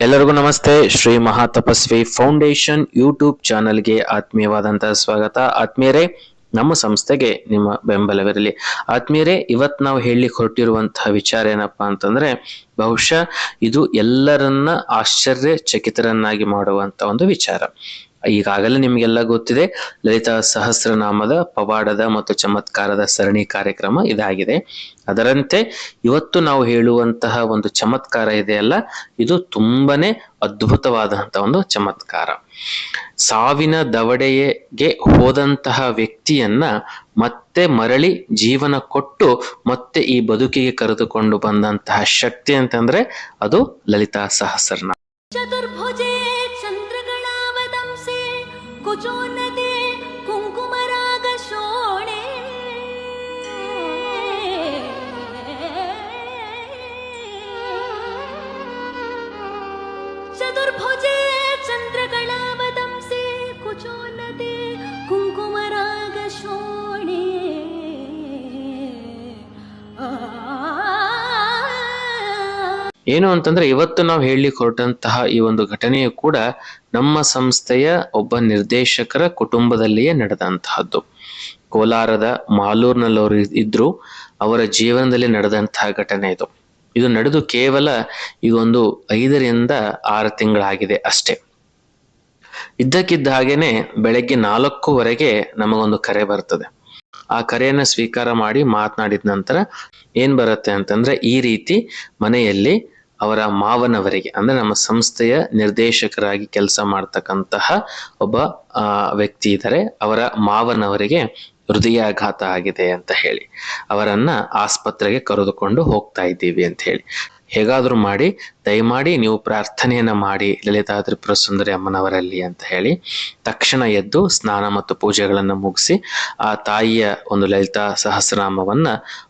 ಎಲ್ಲರಿಗೂ ನಮಸ್ತೆ. Shri Mahatapasvi foundation YouTube ಚಾನಲ್ಗೆ ಆತ್ಮೀಯವಾದಂತಹ ಸ್ವಾಗತ. ಆತ್ಮೀಯರೇ, ನಮ್ಮ ಸಂಸ್ಥೆಗೆ ನಿಮ್ಮ ಬೆಂಬಲವಿರಲಿ. ಆತ್ಮೀಯರೇ, ಇವತ್ತು ನಾವು ಹೇಳಲಿಕ್ಕೆ ಹೊರಟಿರುವಂತಹ ವಿಚಾರ ಏನಪ್ಪಾ ಅಂತಂದ್ರೆ, ಬಹುಶಃ ಇದು ಎಲ್ಲರನ್ನ ಆಶ್ಚರ್ಯಚಕಿತರನ್ನಾಗಿ ಮಾಡುವಂತ ಒಂದು ವಿಚಾರ. ಈಗಾಗಲೇ ನಿಮಗೆಲ್ಲ ಗೊತ್ತಿದೆ, ಲಲಿತಾ ಸಹಸ್ರನಾಮದ ಪವಾಡದ ಮತ್ತು ಚಮತ್ಕಾರದ ಸರಣಿ ಕಾರ್ಯಕ್ರಮ ಇದಾಗಿದೆ. ಅದರಂತೆ ಇವತ್ತು ನಾವು ಹೇಳುವಂತಹ ಒಂದು ಚಮತ್ಕಾರ ಇದೆಯಲ್ಲ ಇದು ತುಂಬಾನೇ ಅದ್ಭುತವಾದಂತಹ ಒಂದು ಚಮತ್ಕಾರ. ಸಾವಿನ ದವಡೆಗೆ ಹೋದಂತಹ ವ್ಯಕ್ತಿಯನ್ನ ಮತ್ತೆ ಮರಳಿ ಜೀವನ ಕೊಟ್ಟು ಮತ್ತೆ ಈ ಬದುಕಿಗೆ ಕರೆದುಕೊಂಡು ಬಂದಂತಹ ಶಕ್ತಿ ಅಂತಂದ್ರೆ ಅದು ಲಲಿತಾ ಸಹಸ್ರನಾಮ. चतुर्भोजे चन्द्रकला वदंसे कुचो नदी कुङ्कुमरागशोणी ಏನು ಅಂತಂದ್ರೆ ಇವತ್ತು ನಾವು ಹೇಳಲಿಕ್ಕೆ ಹೊರಟಂತಹ ಈ ಒಂದು ಘಟನೆಯು ಕೂಡ ನಮ್ಮ ಸಂಸ್ಥೆಯ ಒಬ್ಬ ನಿರ್ದೇಶಕರ ಕುಟುಂಬದಲ್ಲಿಯೇ ನಡೆದಂತಹದ್ದು. ಕೋಲಾರದ ಮಾಲೂರ್ನಲ್ಲವರು ಇದ್ರು ಅವರ ಜೀವನದಲ್ಲಿ ನಡೆದಂತಹ ಘಟನೆ ಇದು. ಇದು ನಡೆದು ಕೇವಲ ಈ ಒಂದು ಐದರಿಂದ ಆರು ತಿಂಗಳಾಗಿದೆ ಅಷ್ಟೇ. ಇದ್ದಕ್ಕಿದ್ದ ಹಾಗೇನೆ ಬೆಳಗ್ಗೆ ನಾಲ್ಕೂವರೆಗೆ ನಮಗೊಂದು ಕರೆ ಬರ್ತದೆ. ಆ ಕರೆಯನ್ನ ಸ್ವೀಕಾರ ಮಾಡಿ ಮಾತನಾಡಿದ ನಂತರ ಏನ್ ಬರುತ್ತೆ ಅಂತಂದ್ರೆ ಈ ರೀತಿ ಮನೆಯಲ್ಲಿ ಅವರ ಮಾವನವರಿಗೆ, ಅಂದ್ರೆ ನಮ್ಮ ಸಂಸ್ಥೆಯ ನಿರ್ದೇಶಕರಾಗಿ ಕೆಲಸ ಮಾಡ್ತಕ್ಕಂತಹ ಒಬ್ಬ ವ್ಯಕ್ತಿ ಇದ್ದಾರೆ. ಅವರ ಮಾವನವರಿಗೆ ಹೃದಯಾಘಾತ ಆಗಿದೆ ಅಂತ ಹೇಳಿ, ಅವರನ್ನ ಆಸ್ಪತ್ರೆಗೆ ಕರೆದುಕೊಂಡು ಹೋಗ್ತಾ ಇದ್ದೀವಿ ಅಂತ ಹೇಳಿ. ಹೇಗಾದ್ರೂ ಮಾಡಿ, ದಯಮಾಡಿ ನೀವು ಪ್ರಾರ್ಥನೆಯನ್ನ ಮಾಡಿ ಲಲಿತಾ ತ್ರಿಪುರ ಸುಂದರಿ ಅಮ್ಮನವರಲ್ಲಿ ಅಂತ ಹೇಳಿ, ತಕ್ಷಣ ಎದ್ದು ಸ್ನಾನ ಮತ್ತು ಪೂಜೆಗಳನ್ನು ಮುಗಿಸಿ, ಆ ತಾಯಿಯ ಒಂದು ಲಲಿತಾ ಸಹಸ್ರನಾಮವನ್ನ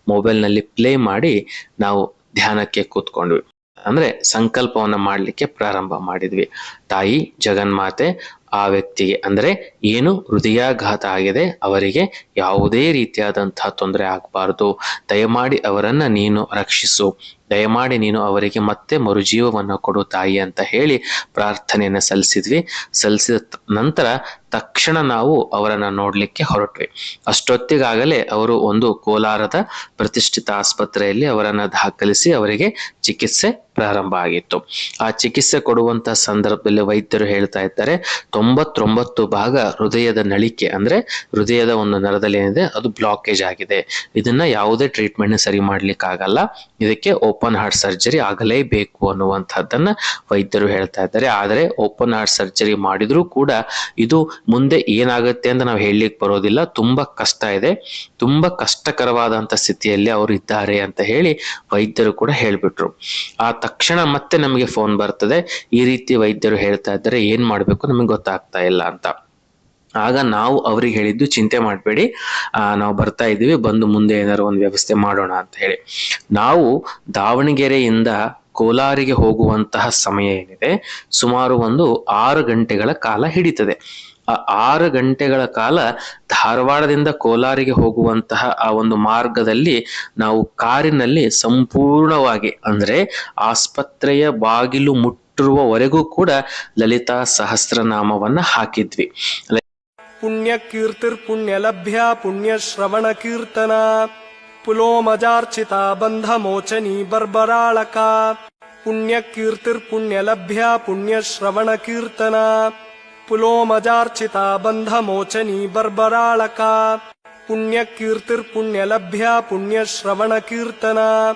ಮೊಬೈಲ್ನಲ್ಲಿ ಪ್ಲೇ ಮಾಡಿ ನಾವು ಧ್ಯಾನಕ್ಕೆ ಕೂತ್ಕೊಂಡ್ವಿ. ಅಂದ್ರೆ ಸಂಕಲ್ಪವನ್ನ ಮಾಡ್ಲಿಕ್ಕೆ ಪ್ರಾರಂಭ ಮಾಡಿದ್ವಿ. ತಾಯಿ ಜಗನ್ಮಾತೆ ಆ ವ್ಯಕ್ತಿಗೆ ಅಂದ್ರೆ ಏನು ಹೃದಯಾಘಾತ ಆಗಿದೆ ಅವರಿಗೆ ಯಾವುದೇ ರೀತಿಯಾದಂತಹ ತೊಂದರೆ ಆಗಬಾರ್ದು. ದಯಮಾಡಿ ಅವರನ್ನ ನೀನು ರಕ್ಷಿಸು. ದಯಮಾಡಿ ನೀನು ಅವರಿಗೆ ಮತ್ತೆ ಮರುಜೀವವನ್ನು ಕೊಡು ತಾಯಿ ಅಂತ ಹೇಳಿ ಪ್ರಾರ್ಥನೆಯನ್ನು ಸಲ್ಲಿಸಿದ್ವಿ. ಸಲ್ಲಿಸಿದ ನಂತರ ತಕ್ಷಣ ನಾವು ಅವರನ್ನು ನೋಡಲಿಕ್ಕೆ ಹೊರಟ್ವಿ. ಅಷ್ಟೊತ್ತಿಗಾಗಲೇ ಅವರು ಒಂದು ಕೋಲಾರದ ಪ್ರತಿಷ್ಠಿತ ಆಸ್ಪತ್ರೆಯಲ್ಲಿ ಅವರನ್ನು ದಾಖಲಿಸಿ ಅವರಿಗೆ ಚಿಕಿತ್ಸೆ ಪ್ರಾರಂಭ ಆಗಿತ್ತು. ಆ ಚಿಕಿತ್ಸೆ ಕೊಡುವಂತ ಸಂದರ್ಭದಲ್ಲಿ ವೈದ್ಯರು ಹೇಳ್ತಾ ಇದ್ದಾರೆ, ತೊಂಬತ್ತೊಂಬತ್ತು ಭಾಗ ಹೃದಯದ ನಳಿಕೆ ಅಂದ್ರೆ ಹೃದಯದ ಒಂದು ನರದಲ್ಲಿ ಏನಿದೆ ಅದು ಬ್ಲಾಕೇಜ್ ಆಗಿದೆ. ಇದನ್ನ ಯಾವುದೇ ಟ್ರೀಟ್ಮೆಂಟ್ ಸರಿ ಮಾಡ್ಲಿಕ್ಕೆ ಆಗಲ್ಲ ಇದಕ್ಕೆ ಓಪನ್ ಹಾರ್ಟ್ ಸರ್ಜರಿ ಆಗಲೇಬೇಕು ಅನ್ನುವಂಥದ್ದನ್ನು ವೈದ್ಯರು ಹೇಳ್ತಾ ಇದ್ದಾರೆ. ಆದರೆ ಓಪನ್ ಹಾರ್ಟ್ ಸರ್ಜರಿ ಮಾಡಿದರೂ ಕೂಡ ಇದು ಮುಂದೆ ಏನಾಗುತ್ತೆ ಅಂತ ನಾವು ಹೇಳಲಿಕ್ಕೆ ಬರೋದಿಲ್ಲ. ತುಂಬಾ ಕಷ್ಟ ಇದೆ. ತುಂಬಾ ಕಷ್ಟಕರವಾದಂತ ಸ್ಥಿತಿಯಲ್ಲಿ ಅವರು ಇದ್ದಾರೆ ಅಂತ ಹೇಳಿ ವೈದ್ಯರು ಕೂಡ ಹೇಳ್ಬಿಟ್ರು. ಆ ತಕ್ಷಣ ಮತ್ತೆ ನಮಗೆ ಫೋನ್ ಬರ್ತದೆ. ಈ ರೀತಿ ವೈದ್ಯರು ಹೇಳ್ತಾ ಇದ್ದಾರೆ. ಏನು ಮಾಡಬೇಕು? ನಮಗೆ ಗೊತ್ತಾಗ್ತಾ ಇಲ್ಲ ಅಂತ. ಆಗ ನಾವು ಅವ್ರಿಗೆ ಹೇಳಿದ್ದು ಚಿಂತೆ ಮಾಡಬೇಡಿ. ನಾವು ಬರ್ತಾ ಇದ್ದೀವಿ, ಬಂದು ಮುಂದೆ ಏನಾದ್ರು ಒಂದು ವ್ಯವಸ್ಥೆ ಮಾಡೋಣ ಅಂತ ಹೇಳಿ. ನಾವು ದಾವಣಗೆರೆಯಿಂದ ಕೋಲಾರಿಗೆ ಹೋಗುವಂತಹ ಸಮಯ ಏನಿದೆ, ಸುಮಾರು ಒಂದು ಆರು ಗಂಟೆಗಳ ಕಾಲ ಹಿಡಿತದೆ. ಆ ಆರು ಗಂಟೆಗಳ ಕಾಲ ಧಾರವಾಡದಿಂದ ಕೋಲಾರಿಗೆ ಹೋಗುವಂತಹ ಆ ಒಂದು ಮಾರ್ಗದಲ್ಲಿ ನಾವು ಕಾರಿನಲ್ಲಿ ಸಂಪೂರ್ಣವಾಗಿ ಅಂದ್ರೆ ಆಸ್ಪತ್ರೆಯ ಬಾಗಿಲು ಮುಟ್ಟಿರುವವರೆಗೂ ಕೂಡ ಲಲಿತಾ ಸಹಸ್ರನಾಮವನ್ನ ಹಾಕಿದ್ವಿ. पुण्यकीर्तिर्पुण्यलभ्या पुण्यश्रवणकीर्तना, पुलोमजार्चिता बन्धमोचनी बर्बराळका, पुण्यकीर्तिर्पुण्यलभ्या पुण्यश्रवणकीर्तना, पुलोमजार्चिता बन्धमोचनी बर्बराळका, पुण्यकीर्तिर्पुण्यलभ्या पुण्यश्रवणकीर्तना,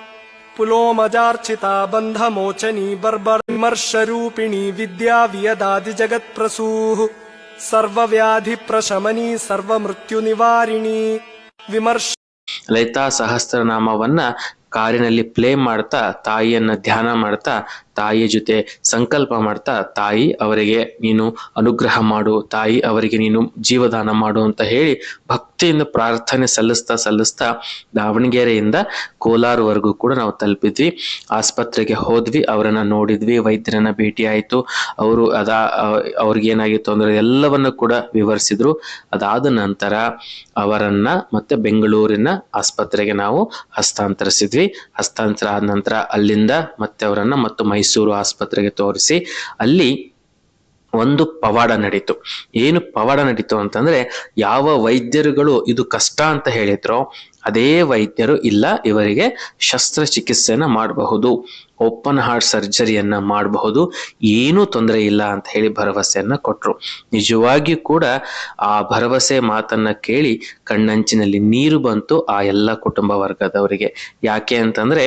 पुलोमजार्चिता बन्धमोचनी बर्बर्मर्षरूपिणी विद्या वियदादिजगत्प्रसूः। ಸರ್ವವ್ಯಾಧಿಪ್ರಶಮನಿ ಸರ್ವ ಮೃತ್ಯು ನಿವಾರಿಣಿ ವಿಮರ್ಶ ಲಲಿತಾ ಸಹಸ್ರನಾಮವನ್ನ ಕಾರಿನಲ್ಲಿ ಪ್ಲೇ ಮಾಡ್ತಾ ತಾಯಿಯನ್ನ ಧ್ಯಾನ ಮಾಡ್ತಾ ತಾಯಿಯ ಜೊತೆ ಸಂಕಲ್ಪ ಮಾಡ್ತಾ, ತಾಯಿ ಅವರಿಗೆ ನೀನು ಅನುಗ್ರಹ ಮಾಡು, ತಾಯಿ ಅವರಿಗೆ ನೀನು ಜೀವದಾನ ಮಾಡು ಅಂತ ಹೇಳಿ ಭಕ್ತಿಯಿಂದ ಪ್ರಾರ್ಥನೆ ಸಲ್ಲಿಸ್ತಾ ಸಲ್ಲಿಸ್ತಾ ದಾವಣಗೆರೆಯಿಂದ ಕೋಲಾರವರೆಗೂ ಕೂಡ ನಾವು ತಲುಪಿದ್ವಿ. ಆಸ್ಪತ್ರೆಗೆ ಹೋದ್ವಿ, ಅವರನ್ನ ನೋಡಿದ್ವಿ, ವೈದ್ಯರನ್ನ ಭೇಟಿ ಆಯಿತು. ಅವರು ಅದ, ಅವ್ರಿಗೆ ಏನಾಗಿತ್ತು ಅಂದ್ರೆ ಎಲ್ಲವನ್ನ ಕೂಡ ವಿವರಿಸಿದ್ರು. ಅದಾದ ನಂತರ ಅವರನ್ನ ಮತ್ತೆ ಬೆಂಗಳೂರಿನ ಆಸ್ಪತ್ರೆಗೆ ನಾವು ಹಸ್ತಾಂತರಿಸಿದ್ವಿ. ಹಸ್ತಾಂತರ ಆದ ನಂತರ ಅಲ್ಲಿಂದ ಮತ್ತೆ ಅವರನ್ನ ಮತ್ತು ಮೈಸೂರು ಆಸ್ಪತ್ರೆಗೆ ತೋರಿಸಿ ಅಲ್ಲಿ ಒಂದು ಪವಾಡ ನಡೀತು. ಏನು ಪವಾಡ ನಡೀತು ಅಂತಂದ್ರೆ ಯಾವ ವೈದ್ಯರುಗಳು ಇದು ಕಷ್ಟ ಅಂತ ಹೇಳಿದ್ರೋ, ಅದೇ ವೈದ್ಯರು ಇಲ್ಲ, ಇವರಿಗೆ ಶಸ್ತ್ರಚಿಕಿತ್ಸೆಯನ್ನ ಮಾಡಬಹುದು. ಓಪನ್ ಹಾರ್ಟ್ ಸರ್ಜರಿಯನ್ನ ಮಾಡಬಹುದು. ಏನೂ ತೊಂದರೆ ಇಲ್ಲ ಅಂತ ಹೇಳಿ ಭರವಸೆಯನ್ನ ಕೊಟ್ಟರು ನಿಜವಾಗಿಯೂ ಕೂಡ ಆ ಭರವಸೆ ಮಾತನ್ನ ಕೇಳಿ ಕಣ್ಣಂಚಿನಲ್ಲಿ ನೀರು ಬಂತು ಆ ಎಲ್ಲ ಕುಟುಂಬ ವರ್ಗದವರಿಗೆ. ಯಾಕೆ ಅಂತಂದ್ರೆ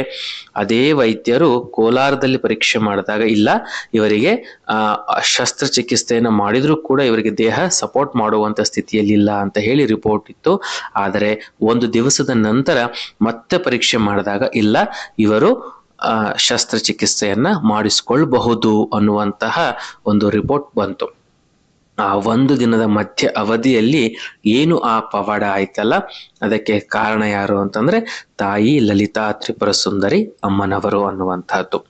ಅದೇ ವೈದ್ಯರು ಕೋಲಾರದಲ್ಲಿ ಪರೀಕ್ಷೆ ಮಾಡಿದಾಗ ಇಲ್ಲ, ಇವರಿಗೆ ಶಸ್ತ್ರಚಿಕಿತ್ಸೆಯನ್ನು ಮಾಡಿದರೂ ಕೂಡ ಇವರಿಗೆ ದೇಹ ಸಪೋರ್ಟ್ ಮಾಡುವಂತ ಸ್ಥಿತಿಯಲ್ಲಿಲ್ಲ ಅಂತ ಹೇಳಿ ರಿಪೋರ್ಟ್ ಇತ್ತು. ಆದರೆ ಒಂದು ದಿವಸದ ನಂತರ ಮತ್ತೆ ಪರೀಕ್ಷೆ ಮಾಡಿದಾಗ ಇಲ್ಲ, ಇವರು ಶಸ್ತ್ರಚಿಕಿತ್ಸೆಯನ್ನು ಮಾಡಿಸಿಕೊಳ್ಳಬಹುದು ಅನ್ನುವಂತಹ ಒಂದು ರಿಪೋರ್ಟ್ ಬಂತು. ಆ ಒಂದು ದಿನದ ಮಧ್ಯ ಅವಧಿಯಲ್ಲಿ ಏನು ಆ ಪವಾಡ ಆಯ್ತಲ್ಲ, ಅದಕ್ಕೆ ಕಾರಣ ಯಾರು ಅಂತಂದ್ರೆ ತಾಯಿ ಲಲಿತಾ ತ್ರಿಪುರ ಸುಂದರಿ ಅಮ್ಮನವರು ಅನ್ನುವಂತಹದ್ದು.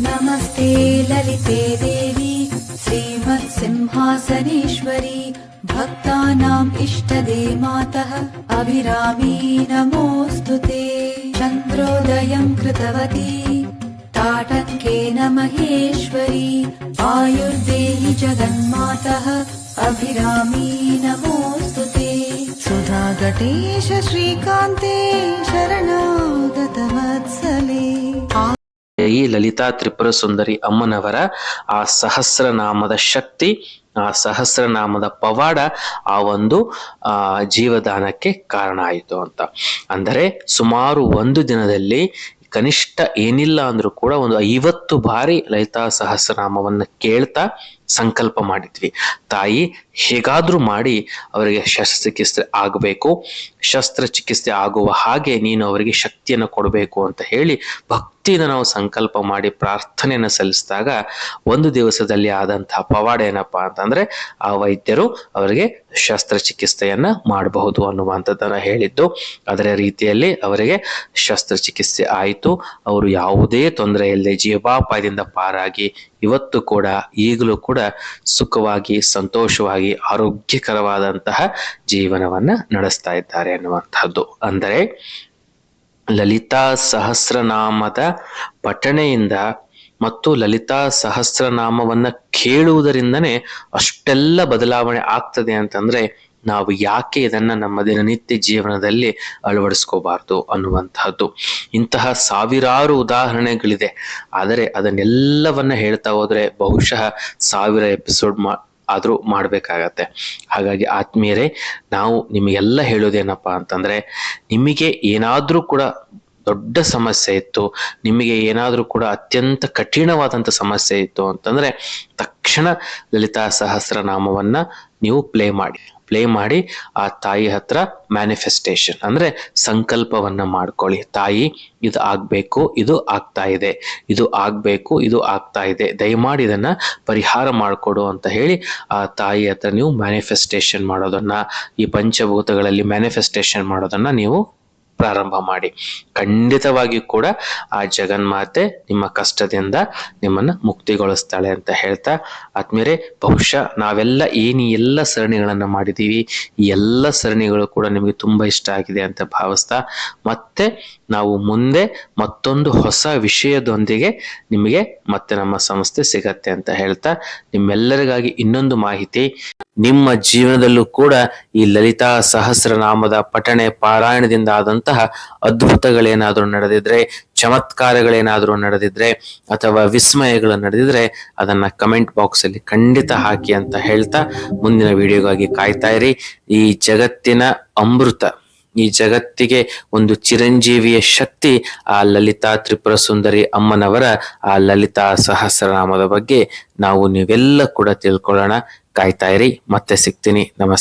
ನಮಸ್ತೆ ಲಲಿತೆ ದೇವಿ ಶ್ರೀಮತ್ ಸಿಂಹಾಸನೇಶ್ವರಿ भक्तानाम् इष्टदे मातः अभिरामी नमोऽस्तु ते चन्द्रोदयम् कृतवती ताटङ्केन महेश्वरी आयुर्देहि जगन्मातः अभिरामी नमोऽस्तु ते सुधागणेश श्रीकान्ते शरणागतवत्सले ಈ ಲಲಿತಾ ತ್ರಿಪುರ ಸುಂದರಿ ಅಮ್ಮನವರ ಆ ಸಹಸ್ರನಾಮದ ಶಕ್ತಿ ಆ ಸಹಸ್ರನಾಮದ ಪವಾಡ ಆ ಒಂದು, ಆ, ಜೀವದಾನಕ್ಕೆ ಕಾರಣ ಆಯಿತು ಅಂತ. ಅಂದರೆ ಸುಮಾರು ಒಂದು ದಿನದಲ್ಲಿ ಕನಿಷ್ಠ ಏನಿಲ್ಲ ಅಂದ್ರೂ ಕೂಡ ಒಂದು ಐವತ್ತು ಬಾರಿ ಲಲಿತಾ ಸಹಸ್ರನಾಮವನ್ನು ಕೇಳ್ತಾ ಸಂಕಲ್ಪ ಮಾಡಿದ್ವಿ. ತಾಯಿ, ಹೇಗಾದ್ರೂ ಮಾಡಿ ಅವರಿಗೆ ಶಸ್ತ್ರಚಿಕಿತ್ಸೆ ಆಗಬೇಕು. ಶಸ್ತ್ರಚಿಕಿತ್ಸೆ ಆಗುವ ಹಾಗೆ ನೀನು ಅವರಿಗೆ ಶಕ್ತಿಯನ್ನು ಕೊಡಬೇಕು ಅಂತ ಹೇಳಿ ಭಕ್ತಿಯಿಂದ ನಾವು ಸಂಕಲ್ಪ ಮಾಡಿ ಪ್ರಾರ್ಥನೆಯನ್ನು ಸಲ್ಲಿಸಿದಾಗ ಒಂದು ದಿವಸದಲ್ಲಿ ಆದಂತಹ ಪವಾಡ ಏನಪ್ಪಾ ಅಂತಂದ್ರೆ ಆ ವೈದ್ಯರು ಅವರಿಗೆ ಶಸ್ತ್ರಚಿಕಿತ್ಸೆಯನ್ನ ಮಾಡಬಹುದು ಅನ್ನುವಂಥದ್ದನ್ನು ಹೇಳಿದ್ದು. ಅದರ ರೀತಿಯಲ್ಲಿ ಅವರಿಗೆ ಶಸ್ತ್ರಚಿಕಿತ್ಸೆ ಆಯಿತು. ಅವರು ಯಾವುದೇ ತೊಂದರೆ ಇಲ್ಲದೆ ಜೀವಾಪಾಯದಿಂದ ಪಾರಾಗಿ ಇವತ್ತು ಕೂಡ ಈಗಲೂ ಕೂಡ ಸುಖವಾಗಿ, ಸಂತೋಷವಾಗಿ, ಆರೋಗ್ಯಕರವಾದಂತಹ ಜೀವನವನ್ನ ನಡೆಸ್ತಾ ಇದ್ದಾರೆ ಅನ್ನುವಂಥದ್ದು. ಅಂದರೆ ಲಲಿತಾ ಸಹಸ್ರನಾಮದ ಪಠಣೆಯಿಂದ ಮತ್ತು ಲಲಿತಾ ಸಹಸ್ರನಾಮವನ್ನ ಕೇಳುವುದರಿಂದನೇ ಅಷ್ಟೆಲ್ಲ ಬದಲಾವಣೆ ಆಗ್ತದೆ ಅಂತಂದ್ರೆ ನಾವು ಯಾಕೆ ಇದನ್ನ ನಮ್ಮ ದಿನನಿತ್ಯ ಜೀವನದಲ್ಲಿ ಅಳವಡಿಸ್ಕೋಬಾರ್ದು ಅನ್ನುವಂತಹದ್ದು ಇಂತಹ ಸಾವಿರಾರು ಉದಾಹರಣೆಗಳಿದೆ. ಆದರೆ ಅದನ್ನೆಲ್ಲವನ್ನ ಹೇಳ್ತಾ ಹೋದ್ರೆ ಬಹುಶಃ ಸಾವಿರ ಎಪಿಸೋಡ್ ಮಾ, ಆದ್ರೂ ಮಾಡಬೇಕಾಗತ್ತೆ. ಹಾಗಾಗಿ ಆತ್ಮೀಯರೇ, ನಾವು ನಿಮಗೆಲ್ಲ ಹೇಳೋದೇನಪ್ಪ ಅಂತಂದ್ರೆ, ನಿಮಗೆ ಏನಾದರೂ ಕೂಡ ದೊಡ್ಡ ಸಮಸ್ಯೆ ಇತ್ತು, ನಿಮಗೆ ಏನಾದರೂ ಕೂಡ ಅತ್ಯಂತ ಕಠಿಣವಾದಂತ ಸಮಸ್ಯೆ ಇತ್ತು ಅಂತಂದ್ರೆ, ತಕ್ಷಣ ಲಲಿತಾ ಸಹಸ್ರನಾಮವನ್ನು ನೀವು ಪ್ಲೇ ಮಾಡಿ. ಪ್ಲೇ ಮಾಡಿ ಆ ತಾಯಿ ಹತ್ರ ಮ್ಯಾನಿಫೆಸ್ಟೇಷನ್ ಅಂದ್ರೆ ಸಂಕಲ್ಪವನ್ನ ಮಾಡ್ಕೊಳ್ಳಿ. ತಾಯಿ, ಇದು ಆಗ್ಬೇಕು, ಇದು ಆಗ್ತಾ ಇದೆ. ಇದು ಆಗ್ಬೇಕು, ಇದು ಆಗ್ತಾ ಇದೆ. ದಯಮಾಡಿ ಇದನ್ನ ಪರಿಹಾರ ಮಾಡಿಕೊಡು ಅಂತ ಹೇಳಿ ಆ ತಾಯಿ ಹತ್ರ ನೀವು ಮ್ಯಾನಿಫೆಸ್ಟೇಷನ್ ಮಾಡೋದನ್ನ, ಈ ಪಂಚಭೂತಗಳಲ್ಲಿ ಮ್ಯಾನಿಫೆಸ್ಟೇಷನ್ ಮಾಡೋದನ್ನ ನೀವು ಪ್ರಾರಂಭ ಮಾಡಿ. ಖಂಡಿತವಾಗಿ ಕೂಡ ಆ ಜಗನ್ಮಾತೆ ನಿಮ್ಮ ಕಷ್ಟದಿಂದ ನಿಮ್ಮನ್ನ ಮುಕ್ತಿಗೊಳಿಸ್ತಾಳೆ ಅಂತ ಹೇಳ್ತಾ ಆದ್ಮೇಲೆ ಬಹುಶಃ ನಾವೆಲ್ಲ ಏನು ಎಲ್ಲ ಸರಣಿಗಳನ್ನು ಮಾಡಿದೀವಿ. ಈ ಎಲ್ಲ ಸರಣಿಗಳು ಕೂಡ ನಿಮಗೆ ತುಂಬಾ ಇಷ್ಟ ಆಗಿದೆ ಅಂತ ಭಾವಿಸ್ತಾ, ಮತ್ತೆ ನಾವು ಮುಂದೆ ಮತ್ತೊಂದು ಹೊಸ ವಿಷಯದೊಂದಿಗೆ ನಿಮಗೆ ಮತ್ತೆ ನಮ್ಮ ಸಂಸ್ಥೆ ಸಿಗತ್ತೆ ಅಂತ ಹೇಳ್ತಾ, ನಿಮ್ಮೆಲ್ಲರಿಗಾಗಿ ಇನ್ನೊಂದು ಮಾಹಿತಿ. ನಿಮ್ಮ ಜೀವನದಲ್ಲೂ ಕೂಡ ಈ ಲಲಿತಾ ಸಹಸ್ರನಾಮದ ಪಠಣೆ ಪಾರಾಯಣದಿಂದ ಆದಂತಹ ಅದ್ಭುತಗಳೇನಾದರೂ ನಡೆದಿದ್ರೆ, ಚಮತ್ಕಾರಗಳೇನಾದರೂ ನಡೆದಿದ್ರೆ, ಅಥವಾ ವಿಸ್ಮಯಗಳು ನಡೆದಿದ್ರೆ ಅದನ್ನ ಕಮೆಂಟ್ ಬಾಕ್ಸ್ ಅಲ್ಲಿ ಖಂಡಿತ ಹಾಕಿ ಅಂತ ಹೇಳ್ತಾ ಮುಂದಿನ ವಿಡಿಯೋಗಾಗಿ ಕಾಯ್ತಾ ಇರಿ. ಈ ಜಗತ್ತಿನ ಅಮೃತ, ಈ ಜಗತ್ತಿಗೆ ಒಂದು ಚಿರಂಜೀವಿಯ ಶಕ್ತಿ ಆ ಲಲಿತಾ ತ್ರಿಪುರ ಸುಂದರಿ ಅಮ್ಮನವರ ಆ ಲಲಿತಾ ಸಹಸ್ರನಾಮದ ಬಗ್ಗೆ ನಾವು ನೀವೆಲ್ಲ ಕೂಡ ತಿಳ್ಕೊಳ್ಳೋಣ. ಕಾಯ್ತಾ ಇರಿ. ಮತ್ತೆ ಸಿಗ್ತೀನಿ. ನಮಸ್ತೆ.